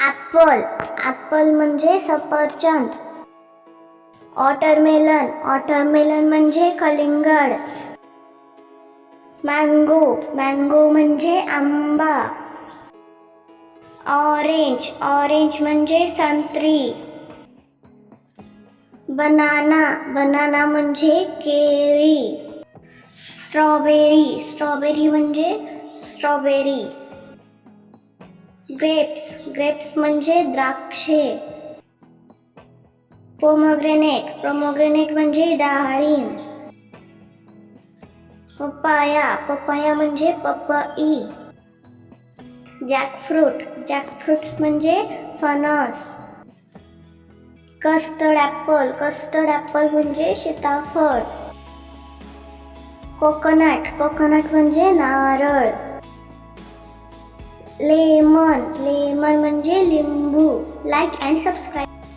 Apple Apple म्हणजे सफरचंद. ऑटरमेलन ऑटरमेलन म्हणजे कलिंगड. मँगो मँगो म्हणजे आंबा. ऑरेंज ऑरेंज म्हणजे संत्री. बनाना बनाना म्हणजे केळी. स्ट्रॉबेरी स्ट्रॉबेरी म्हणजे स्ट्रॉबेरी ग्रेप्स ग्रेप्स म्हणजे द्राक्षे. पोमोग्रेनेट पोमोग्रेनेट म्हणजे डाळिंब. पपाया पपाया म्हणजे पपई. जॅकफ्रूट जॅकफ्रूट म्हणजे फणस. कस्टर्ड ॲपल कस्टर्ड ॲपल म्हणजे सीताफळ. कोकोनट कोकोनट म्हणजे नारळ. लेमन लेमन म्हणजे लिंबू. Like and subscribe